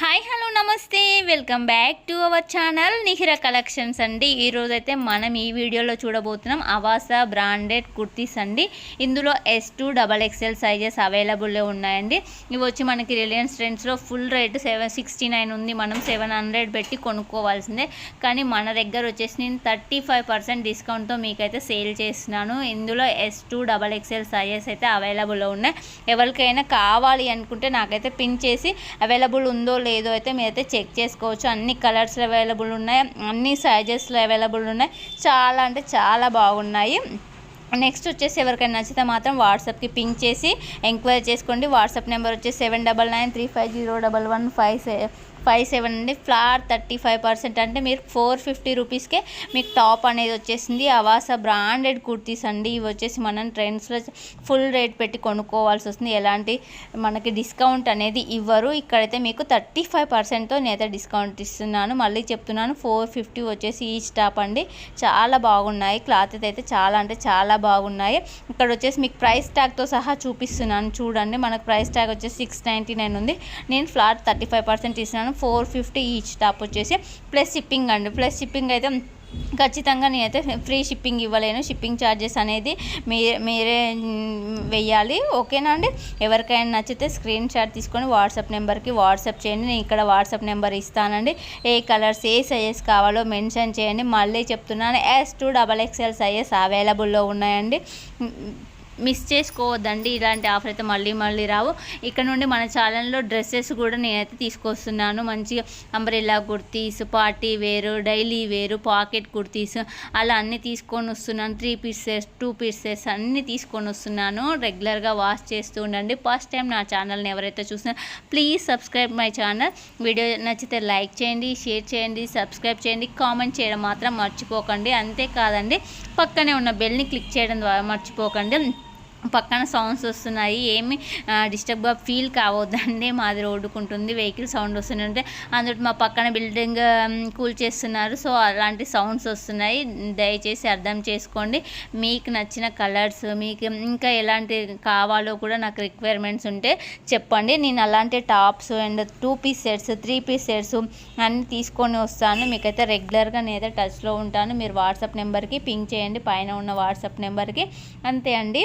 Hi hello నమస్తే. Welcome back to our channel Nihira collections అండి. ఈరోజు అయితే మనం ఈ వీడియోలో చూడబోతున్నాం అవాసా బ్రాండెడ్ కుర్తీస్ అండి. ఇందులో S to double XL sizes అవైలబుల్లో ఉన్నాయండి. ఇవి వచ్చి మనకి Reliance ట్రెండ్స్లో full rate seven sixty nine ఉంది. మనం సెవెన్ హండ్రెడ్ పెట్టి కొనుక్కోవాల్సిందే. కానీ మన దగ్గర వచ్చేసి నేను థర్టీ ఫైవ్ పర్సెంట్ డిస్కౌంట్తో మీకైతే సేల్ చేస్తున్నాను. ఇందులో S to double XL sizes అయితే అవైలబుల్లో ఉన్నాయి. ఎవరికైనా కావాలి అనుకుంటే నాకైతే పిన్ చేసి అవైలబుల్ ఉందో లేదో అయితే మీరైతే చెక్ చేసుకోవచ్చు. అన్ని కలర్స్లో అవైలబుల్ ఉన్నాయి. అన్ని సైజెస్లో అవైలబుల్ ఉన్నాయి. చాలా అంటే చాలా బాగున్నాయి. నెక్స్ట్ వచ్చేసి ఎవరికైనా నచ్చితే మాత్రం వాట్సాప్కి పింక్ చేసి ఎంక్వైరీ చేసుకోండి. వాట్సాప్ నెంబర్ వచ్చేసి seven double nine three five zero double one five five seven అండి. ఫ్లాట్ థర్టీ ఫైవ్ పర్సెంట్ అంటే మీరు ఫోర్ ఫిఫ్టీ రూపీస్కే మీకు టాప్ అనేది వచ్చేసింది. అవాస బ్రాండెడ్ కుర్తీస్ అండి. ఇవి వచ్చేసి మనం ట్రెండ్స్లో ఫుల్ రేట్ పెట్టి కొనుక్కోవాల్సి వస్తుంది. ఎలాంటి మనకి డిస్కౌంట్ అనేది ఇవ్వరు. ఇక్కడైతే మీకు థర్టీ ఫైవ్ పర్సెంట్తో నేనైతే డిస్కౌంట్ ఇస్తున్నాను. మళ్ళీ చెప్తున్నాను ఫోర్ ఫిఫ్టీ వచ్చేసి ఈచ్ టాప్ అండి. చాలా బాగున్నాయి. క్లాత్ అయితే చాలా అంటే చాలా బాగున్నాయి. ఇక్కడ వచ్చేసి మీకు ప్రైస్ ట్యాగ్తో సహా చూపిస్తున్నాను. చూడండి మనకు ప్రైస్ ట్యాగ్ వచ్చేసి సిక్స్ నైంటీ నైన్ ఉంది. నేను ఫ్లాట్ థర్టీ ఫైవ్ పర్సెంట్ ఇస్తున్నాను. ఫోర్ ఫిఫ్టీ ఈచ్ టాప్ వచ్చేసి ప్లస్ షిప్పింగ్ అండి. ప్లస్ షిప్పింగ్ అయితే ఖచ్చితంగా నేనైతే ఫ్రీ షిప్పింగ్ ఇవ్వలేను. షిప్పింగ్ ఛార్జెస్ అనేది మీరే మీరే వెయ్యాలి. ఓకేనా అండి? ఎవరికైనా నచ్చితే స్క్రీన్ షాట్ తీసుకొని వాట్సాప్ నెంబర్కి వాట్సాప్ చేయండి. నేను ఇక్కడ వాట్సాప్ నెంబర్ ఇస్తానండి. ఏ కలర్స్ ఏ సైజెస్ కావాలో మెన్షన్ చేయండి. మళ్ళీ చెప్తున్నాను. S to double XL sizes అవైలబుల్లో ఉన్నాయండి. మిస్ చేసుకోవద్దండి. ఇలాంటి ఆఫర్ అయితే మళ్ళీ మళ్ళీ రావు. ఇక్కడ నుండి మన ఛానల్లో డ్రెస్సెస్ కూడా నేనైతే తీసుకొస్తున్నాను. మంచిగా అంబ్రెల్లా కుర్తీస్ పార్టీ వేరు డైలీ వేరు పాకెట్ కుర్తీస్ అలా అన్నీ తీసుకొని వస్తున్నాను. త్రీ పీసెస్ టూ పీసెస్ అన్నీ తీసుకొని వస్తున్నాను. రెగ్యులర్గా వాష్ చేస్తూ ఉండండి. ఫస్ట్ టైం నా ఛానల్ని ఎవరైతే చూసినా please subscribe my channel. Video నచ్చితే లైక్ చేయండి షేర్ చేయండి సబ్స్క్రైబ్ చేయండి. కామెంట్ చేయడం మాత్రం మర్చిపోకండి. అంతేకాదండి పక్కనే ఉన్న బెల్ని క్లిక్ చేయడం ద్వారా మర్చిపోకండి. పక్కన సౌండ్స్ వస్తున్నాయి. ఏమి డిస్టర్బ్గా ఫీల్ కావద్దండి. మాది రోడ్డుకుంటుంది వెహికల్ సౌండ్ వస్తుంటే అందులో మా పక్కన బిల్డింగ్ కూల్ చేస్తున్నారు. సో అలాంటి సౌండ్స్ వస్తున్నాయి. దయచేసి అర్థం చేసుకోండి. మీకు నచ్చిన కలర్స్ మీకు ఇంకా ఎలాంటి కావాలో కూడా నాకు రిక్వైర్మెంట్స్ ఉంటే చెప్పండి. నేను అలాంటి tops and two piece sets three piece sets అన్నీ తీసుకొని వస్తాను. మీకైతే రెగ్యులర్గా నేనైతే టచ్లో ఉంటాను. మీరు వాట్సాప్ నెంబర్కి పింక్ చేయండి. పైన ఉన్న వాట్సాప్ నెంబర్కి. అంతే అండి.